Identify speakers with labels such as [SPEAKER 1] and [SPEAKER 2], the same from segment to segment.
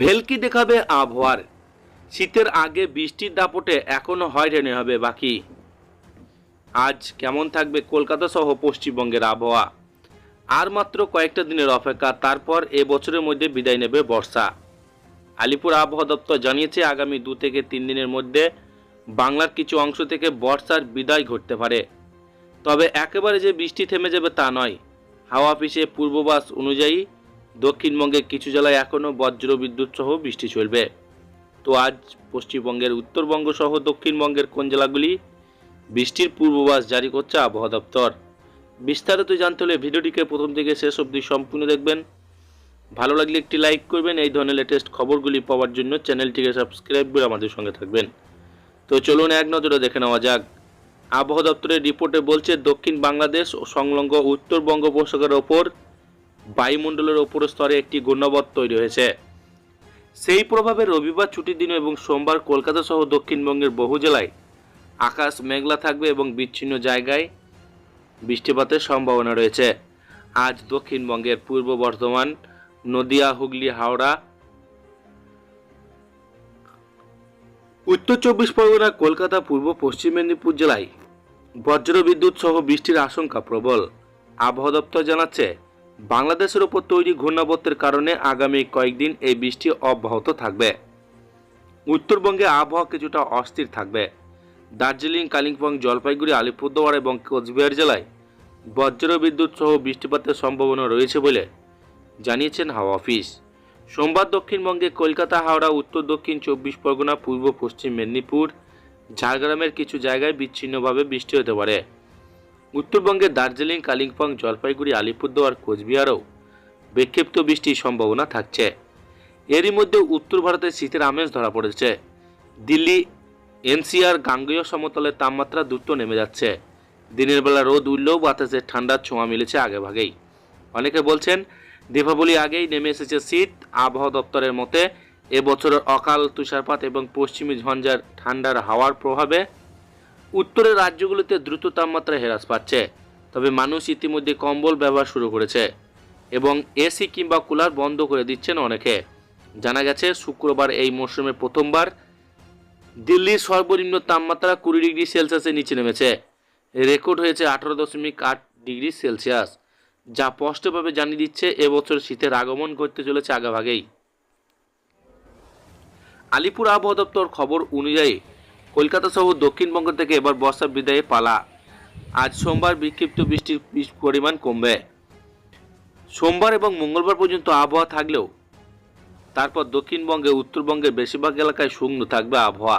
[SPEAKER 1] ভেলকি দেখাবে আবহাওয়ার শীতের আগে বৃষ্টির দাপটে এখনও হয়রানি হবে বাকি আজ কেমন থাকবে কলকাতা সহ পশ্চিমবঙ্গের আবহাওয়া আর মাত্র কয়েকটা দিনের অপেক্ষা তারপর এ বছরের মধ্যে বিদায় নেবে বর্ষা আলিপুর আবহাওয়া দপ্তর জানিয়েছে আগামী দু থেকে তিন দিনের মধ্যে বাংলার কিছু অংশ থেকে বর্ষার বিদায় ঘটতে পারে তবে একেবারে যে বৃষ্টি থেমে যাবে তা নয় হাওয়া অফিসে পূর্ববাস অনুযায়ী দক্ষিণবঙ্গে কিছু জেলায় এখনও বজ্র বিদ্যুৎ সহ বৃষ্টি চলবে তো আজ পশ্চিমবঙ্গের উত্তরবঙ্গ সহ দক্ষিণবঙ্গের কোন জেলাগুলি বৃষ্টির পূর্বাভাস জারি করছে আবহাওয়া দপ্তর বিস্তারিত জানতে হলে ভিডিওটিকে প্রথম থেকে শেষ অবধি সম্পূর্ণ দেখবেন ভালো লাগলে একটি লাইক করবেন এই ধরনের লেটেস্ট খবরগুলি পাওয়ার জন্য চ্যানেলটিকে সাবস্ক্রাইব করে আমাদের সঙ্গে থাকবেন তো চলুন এক নজরে দেখে নেওয়া যাক আবহাওয়া দপ্তরের রিপোর্টে বলছে দক্ষিণ বাংলাদেশ ও সংলগ্ন উত্তর বঙ্গোপসাগরের ওপর বায়ুমণ্ডলের ওপর স্তরে একটি গণ্যবধ তৈরি হয়েছে সেই প্রভাবে রবিবার ছুটির দিন এবং সোমবার কলকাতা সহ দক্ষিণবঙ্গের বহু জেলায় আকাশ মেঘলা থাকবে এবং বিচ্ছিন্ন জায়গায় বৃষ্টিপাতের সম্ভাবনা রয়েছে আজ দক্ষিণবঙ্গের পূর্ব বর্ধমান নদিয়া হুগলি হাওড়া উত্তর চব্বিশ পরগনা কলকাতা পূর্ব পশ্চিম মেদিনীপুর জেলায় বজ্রবিদ্যুৎ সহ বৃষ্টির আশঙ্কা প্রবল আবহাওয়া দপ্তর জানাচ্ছে বাংলাদেশের ওপর তৈরি ঘূর্ণাবর্তের কারণে আগামী কয়েকদিন এই বৃষ্টি অব্যাহত থাকবে উত্তরবঙ্গে আবহাওয়া কিছুটা অস্থির থাকবে দার্জিলিং কালিম্পং জলপাইগুড়ি আলিপুরদুয়ার এবং কোচবিহার জেলায় বজ্রবিদ্যুৎ সহ বৃষ্টিপাতের সম্ভাবনা রয়েছে বলে জানিয়েছেন হাওয়া অফিস সোমবার দক্ষিণবঙ্গে কলকাতা হাওড়া উত্তর দক্ষিণ চব্বিশ পরগনা পূর্ব পশ্চিম মেদিনীপুর ঝাড়গ্রামের কিছু জায়গায় বিচ্ছিন্নভাবে বৃষ্টি হতে পারে উত্তরবঙ্গের দার্জিলিং কালিম্পং জলপাইগুড়ি আলিপুরদুয়ার কোচবিহারেও বিক্ষিপ্ত বৃষ্টির সম্ভাবনা থাকছে এরই মধ্যে উত্তর ভারতে শীতের আমেজ ধরা পড়েছে দিল্লি এনসিআর গাঙ্গেয় সমতলের তাপমাত্রা দ্রুত নেমে যাচ্ছে দিনের বেলা রোদ উঠলেও বাতাসে ঠান্ডার ছোঁয়া মিলেছে আগেভাগেই অনেকে বলছেন দীপাবলি আগেই নেমে এসেছে শীত আবহাওয়া দপ্তরের মতে এবছরের অকাল তুষারপাত এবং পশ্চিমী ঝঞ্ঝার ঠান্ডার হাওয়ার প্রভাবে উত্তরের রাজ্যগুলিতে দ্রুত তাপমাত্রা হ্রাস পাচ্ছে তবে মানুষ ইতিমধ্যে কম্বল ব্যবহার শুরু করেছে এবং এসি কিংবা কুলার বন্ধ করে দিচ্ছেন অনেকে জানা গেছে শুক্রবার এই মরশুমে প্রথমবার দিল্লির সর্বনিম্ন তাপমাত্রা কুড়ি ডিগ্রি সেলসিয়াসের নিচে নেমেছে রেকর্ড হয়েছে আঠারো দশমিক আট ডিগ্রি সেলসিয়াস যা স্পষ্টভাবে জানিয়ে দিচ্ছে এবছর শীতের আগমন করতে চলেছে আগাভাগেই আলিপুর আবহাওয়া দপ্তর খবর অনুযায়ী কলকাতা সহ দক্ষিণবঙ্গ থেকে এবার বর্ষার বিদায়ে পালা আজ সোমবার বিক্ষিপ্ত বৃষ্টির পরিমাণ কমবে সোমবার এবং মঙ্গলবার পর্যন্ত আবহাওয়া থাকলেও তারপর দক্ষিণবঙ্গে উত্তরবঙ্গের বেশিরভাগ এলাকায় শুকনো থাকবে আবহাওয়া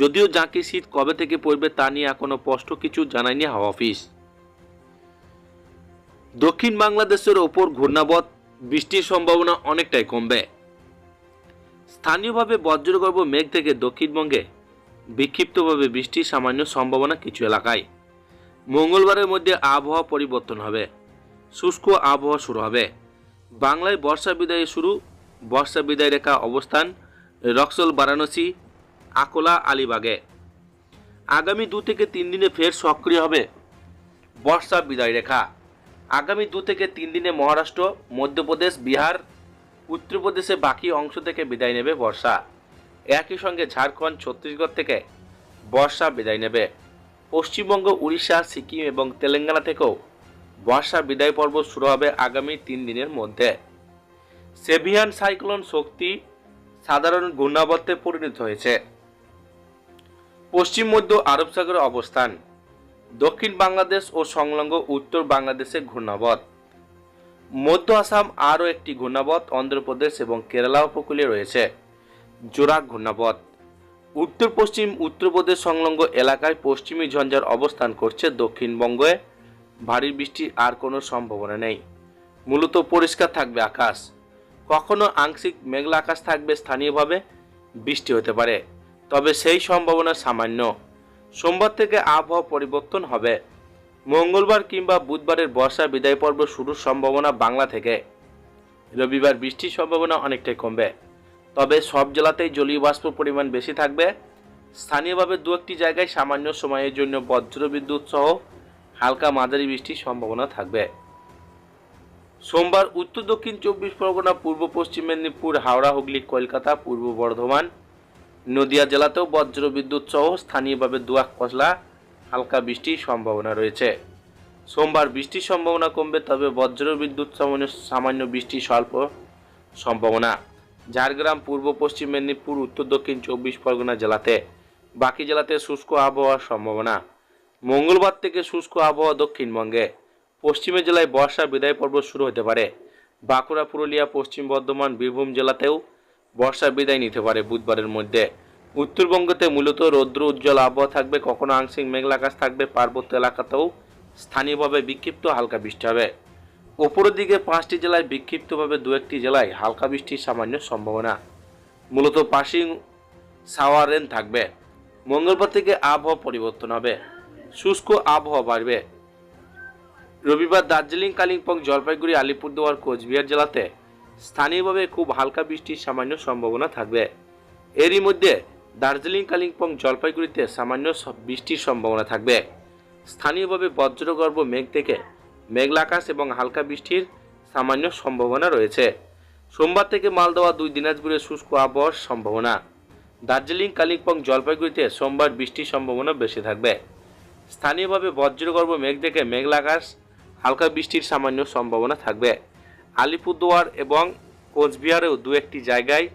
[SPEAKER 1] যদিও জাঁকি শীত কবে থেকে পড়বে তা নিয়ে এখনও স্পষ্ট কিছু জানায়নি হাওয়া অফিস দক্ষিণ বাংলাদেশের ওপর ঘূর্ণাবত বৃষ্টির সম্ভাবনা অনেকটাই কমবে স্থানীয়ভাবে বজ্রগর্ভ মেঘ থেকে দক্ষিণবঙ্গে বিক্ষিপ্তভাবে বৃষ্টির সামান্য সম্ভাবনা কিছু এলাকায় মঙ্গলবারের মধ্যে আবহাওয়া পরিবর্তন হবে শুষ্ক আবহাওয়া শুরু হবে বাংলায় বর্ষা বিদায় শুরু বর্ষা বিদায় রেখা অবস্থান রক্সল বারাণসী আকোলা আলিবাগে আগামী দু থেকে তিন দিনে ফের সক্রিয় হবে বর্ষা বিদায় রেখা আগামী দু থেকে তিন দিনে মহারাষ্ট্র মধ্যপ্রদেশ বিহার উত্তরপ্রদেশে বাকি অংশ থেকে বিদায় নেবে বর্ষা একই সঙ্গে ঝাড়খণ্ড ছত্তিশগড় থেকে বর্ষা বিদায় নেবে পশ্চিমবঙ্গ উড়িষ্যা সিকিম এবং তেলেঙ্গানা থেকেও বর্ষা বিদায় পর্ব শুরু হবে আগামী তিন দিনের মধ্যে সেভিয়ান সাইক্লোন শক্তি সাধারণ ঘূর্ণাবর্তে পরিণত হয়েছে পশ্চিম মধ্য আরব সাগরের অবস্থান দক্ষিণ বাংলাদেশ ও সংলগ্ন উত্তর বাংলাদেশে ঘূর্ণাবত মধ্য আসাম আরও একটি ঘূর্ণাবত অন্ধ্রপ্রদেশ এবং কেরালা উপকূলে রয়েছে জোড়া ঘূর্ণাপথ উত্তর পশ্চিম উত্তরপ্রদেশ সংলগ্ন এলাকায় পশ্চিমী ঝঞ্ঝার অবস্থান করছে দক্ষিণবঙ্গে ভারী বৃষ্টির আর কোনো সম্ভাবনা নেই মূলত পরিষ্কার থাকবে আকাশ কখনো আংশিক মেঘলা আকাশ থাকবে স্থানীয়ভাবে বৃষ্টি হতে পারে তবে সেই সম্ভাবনা সামান্য সোমবার থেকে আবহাওয়া পরিবর্তন হবে মঙ্গলবার কিংবা বুধবারের বর্ষা বিদায় পর্ব শুরুর সম্ভাবনা বাংলা থেকে রবিবার বৃষ্টির সম্ভাবনা অনেকটাই কমবে তবে সব জেলাতেই জলীয় বাষ্প পরিমাণ বেশি থাকবে স্থানীয়ভাবে দু একটি জায়গায় সামান্য সময়ের জন্য বজ্রবিদ্যুৎ সহ হালকা মাঝারি বৃষ্টির সম্ভাবনা থাকবে সোমবার উত্তর দক্ষিণ চব্বিশ পরগনা পূর্ব পশ্চিম মেদিনীপুর হাওড়া হুগলি কলকাতা পূর্ব বর্ধমান নদিয়া জেলাতেও বজ্রবিদ্যুৎ সহ স্থানীয়ভাবে দুয়াক কসলা হালকা বৃষ্টির সম্ভাবনা রয়েছে সোমবার বৃষ্টির সম্ভাবনা কমবে তবে বজ্রবিদ্যুৎ সামান্য বৃষ্টির স্বল্প সম্ভাবনা ঝাড়গ্রাম পূর্ব পশ্চিম মেদিনীপুর উত্তর দক্ষিণ চব্বিশ পরগনা জেলাতে বাকি জেলাতে শুষ্ক আবহাওয়ার সম্ভাবনা মঙ্গলবার থেকে শুষ্ক আবহাওয়া দক্ষিণবঙ্গে পশ্চিমের জেলায় বর্ষা বিদায় পর্ব শুরু হতে পারে বাঁকুড়া পুরুলিয়া পশ্চিম বর্ধমান বীরভূম জেলাতেও বর্ষা বিদায় নিতে পারে বুধবারের মধ্যে উত্তরবঙ্গতে মূলত রৌদ্র উজ্জ্বল আবহাওয়া থাকবে কখনো আংশিক মেঘলা আকাশ থাকবে পার্বত্য এলাকাতেও স্থানীয়ভাবে বিক্ষিপ্ত হালকা বৃষ্টি হবে ওপরের দিকে পাঁচটি জেলায় বিক্ষিপ্তভাবে দু একটি জেলায় হালকা বৃষ্টির সামান্য সম্ভাবনা মূলত পাশিং রেন থাকবে মঙ্গলবার থেকে আবহাওয়া পরিবর্তন হবে শুষ্ক আবহাওয়া বাড়বে রবিবার দার্জিলিং কালিম্পং জলপাইগুড়ি আলিপুরদুয়ার কোচবিহার জেলাতে স্থানীয়ভাবে খুব হালকা বৃষ্টির সামান্য সম্ভাবনা থাকবে এরই মধ্যে দার্জিলিং কালিম্পং জলপাইগুড়িতে সামান্য বৃষ্টির সম্ভাবনা থাকবে স্থানীয়ভাবে বজ্রগর্ভ মেঘ থেকে মেঘলাকাশ এবং হালকা বৃষ্টির সামান্য সম্ভাবনা রয়েছে সোমবার থেকে মালদহ দুই দিনাজপুরে শুষ্ক আবহাওয়ার সম্ভাবনা দার্জিলিং কালিম্পং জলপাইগুড়িতে সোমবার বৃষ্টির সম্ভাবনা বেশি থাকবে স্থানীয়ভাবে বজ্রগর্ভ মেঘ দেখে মেঘলাকাশ হালকা বৃষ্টির সামান্য সম্ভাবনা থাকবে আলিপুরদুয়ার এবং কোচবিহারেও দু একটি জায়গায়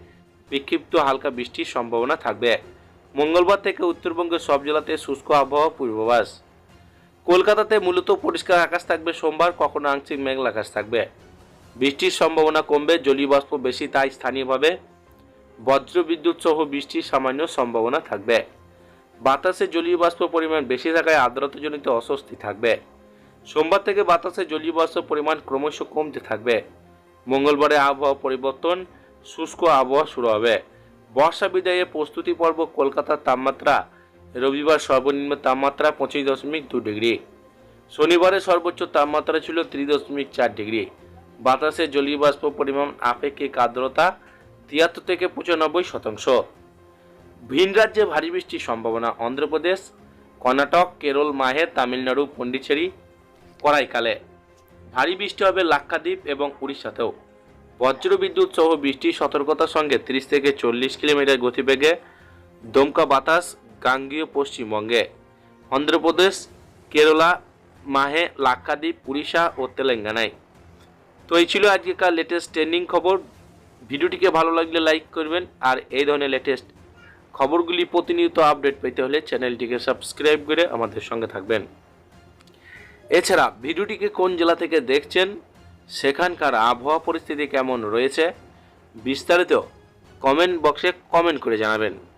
[SPEAKER 1] বিক্ষিপ্ত হালকা বৃষ্টির সম্ভাবনা থাকবে মঙ্গলবার থেকে উত্তরবঙ্গের সব জেলাতে শুষ্ক আবহাওয়া পূর্বাভাস কলকাতাতে মূলত পরিষ্কার আকাশ থাকবে সোমবার কখনো আংশিক মেঘলা আকাশ থাকবে বৃষ্টির সম্ভাবনা কমবে জলীয়বাষ্প বেশি তাই স্থানীয়ভাবে বজ্র বিদ্যুৎ সহ বৃষ্টির সামান্য সম্ভাবনা থাকবে বাতাসে জলীয়বাষ্প পরিমাণ বেশি থাকায় আর্দ্রতাজনিত অস্বস্তি থাকবে সোমবার থেকে বাতাসে জলীয়বাষ্প পরিমাণ ক্রমশ কমতে থাকবে মঙ্গলবারে আবহাওয়া পরিবর্তন শুষ্ক আবহাওয়া শুরু হবে বর্ষা বিদায়ে প্রস্তুতি পর্ব কলকাতার তাপমাত্রা রবিবার সর্বনিম্ন তাপমাত্রা পঁচিশ দশমিক দু ডিগ্রি শনিবারের সর্বোচ্চ তাপমাত্রা ছিল ত্রি দশমিক চার ডিগ্রি বাতাসে জলীয়বাষ্প পরিমাণ আপেক্ষিক আর্দ্রতা তিয়াত্তর থেকে পঁচানব্বই শতাংশ ভিন রাজ্যে ভারী বৃষ্টির সম্ভাবনা অন্ধ্রপ্রদেশ কর্ণাটক কেরল মাহে তামিলনাড়ু পন্ডিচেরি করাইকালে ভারী বৃষ্টি হবে লাক্ষাদ্বীপ এবং উড়িষ্যাতেও বজ্রবিদ্যুৎ সহ বৃষ্টির সতর্কতার সঙ্গে 30 থেকে চল্লিশ কিলোমিটার গতিবেগে দমকা বাতাস গাঙ্গীয় পশ্চিমবঙ্গে অন্ধ্রপ্রদেশ কেরলা মাহে লাক্ষাদ্বীপ উড়িষ্যা ও তেলেঙ্গানায় তো এই ছিল আজকেকার লেটেস্ট ট্রেন্ডিং খবর ভিডিওটিকে ভালো লাগলে লাইক করবেন আর এই ধরনের লেটেস্ট খবরগুলি প্রতিনিয়ত আপডেট পেতে হলে চ্যানেলটিকে সাবস্ক্রাইব করে আমাদের সঙ্গে থাকবেন এছাড়া ভিডিওটিকে কোন জেলা থেকে দেখছেন সেখানকার আবহাওয়া পরিস্থিতি কেমন রয়েছে বিস্তারিত কমেন্ট বক্সে কমেন্ট করে জানাবেন